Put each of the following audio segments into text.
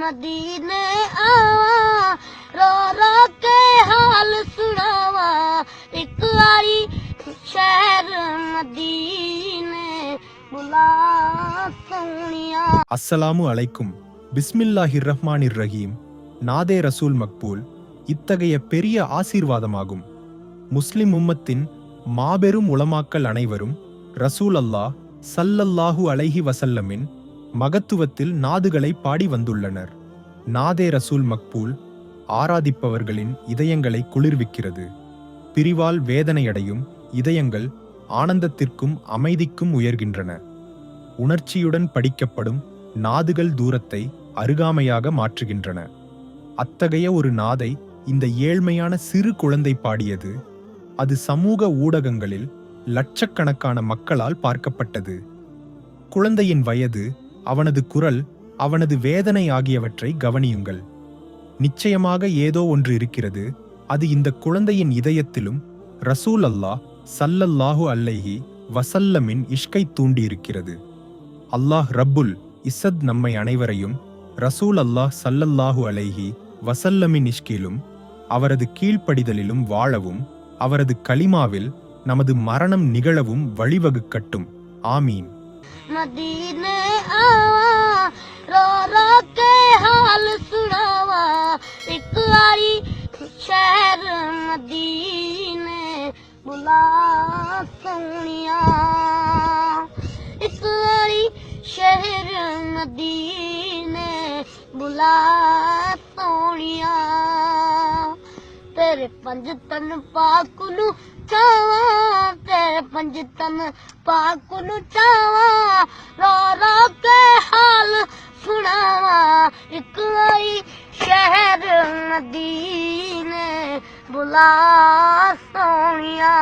मदीने आवा रो रो के हाल सुनावा। एक आई शहर मदीने बुला सोनिया। அஸ்ஸலாமு அலைக்கும் பிஸ்மில்லாஹிர் ரஹ்மானிர் ரஹீம் நாதே ரசூல் மக்பூல் இத்தகைய பெரிய ஆசீர்வாதமாகும். முஸ்லிம் உம்மத்தின் மாபெரும் உளமாக்கல் அனைவரும் ரசூல் அல்லாஹ் சல்லல்லாஹு அலைஹி வசல்லமின் மகத்துவத்தில் நாதுகளை பாடி வந்துள்ளனர். நாதே ரசூல் மக்பூல் ஆராதிப்பவர்களின் இதயங்களை குளிர்விக்கிறது. பிரிவால் வேதனையடையும் இதயங்கள் ஆனந்தத்திற்கும் அமைதிக்கும் உயர்கின்றன. உணர்ச்சியுடன் படிக்கப்படும் நாதுகள் தூரத்தை அருகாமையாக மாற்றுகின்றன. அத்தகைய ஒரு நாதை இந்த ஏழ்மையான சிறு குழந்தை பாடியது. அது சமூக ஊடகங்களில் லட்சக்கணக்கான மக்களால் பார்க்கப்பட்டது. குழந்தையின் வயது அவனது குரல் அவனது வேதனை ஆகியவற்றை கவனியுங்கள். நிச்சயமாக ஏதோ ஒன்று இருக்கிறது. அது இந்த குழந்தையின் இதயத்திலும் ரசூல் அல்லாஹ் சல்லல்லாஹு அல்லைஹி வசல்லமின் இஷ்கை தூண்டியிருக்கிறது. அல்லாஹ் ரப்புல் இசத் நம்மை அனைவரையும் ரசூல் அல்லாஹ் சல்லல்லாஹு அலைஹி வசல்லமின் இஷ்கிலும் அவரது கீழ்ப்படிதலிலும் வாழவும் அவரது கலிமாவில் நமது மரணம் நிகழவும் வழிவகுக்கட்டும். ஆமீன். ਮਦੀਨੇ ਆਵਾਂ ਰੋ ਰੋ ਕੇ ਹਾਲ ਸੁਣਾਵਾਂ। ਇੱਕ ਵਾਰੀ ਸ਼ਹਿਰ ਮਦੀਨੇ ਬੁਲਾ ਸੋਹਣਿਆ। ਇੱਕ ਵਾਰੀ ਸ਼ਹਿਰ ਮਦੀਨੇ ਬੁਲਾ ਸੋਹਣਿਆ। ਤੇਰੇ ਪੰਜ ਤਨ ਪਾਕ ਨੂੰ ਚਾਵਾਂ ਤੇਰੇ ਪੰਜ ਤਨ ਪਾਕ ਨੂੰ ਚਾਵਾਂ ਰੋ ਰੋ ਕੇ ਹਾਲ ਸੁਣਾਵਾਂ। ਇੱਕ ਵਾਰੀ ਸ਼ਹਿਰ ਮਦੀਨੇ ਬੁਲਾ ਸੋਣਿਆ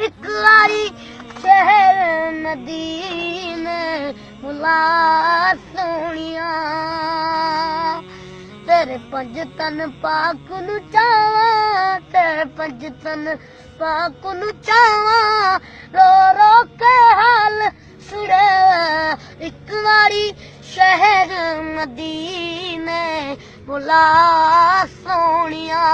ਇੱਕ ਵਾਰੀ ਸ਼ਹਿਰ ਮਦੀਨੇ ਬੁਲਾ ਸੋਣਿਆ ਤੇਰੇ ਪੰਜ ਤਨ ਪਾਕ ਨੂੰ ਚਾਵਾਂ ته پجتن پڪن چاوا رو روڪ هل سر هڪ باري شهر مدين ملا سوڻيا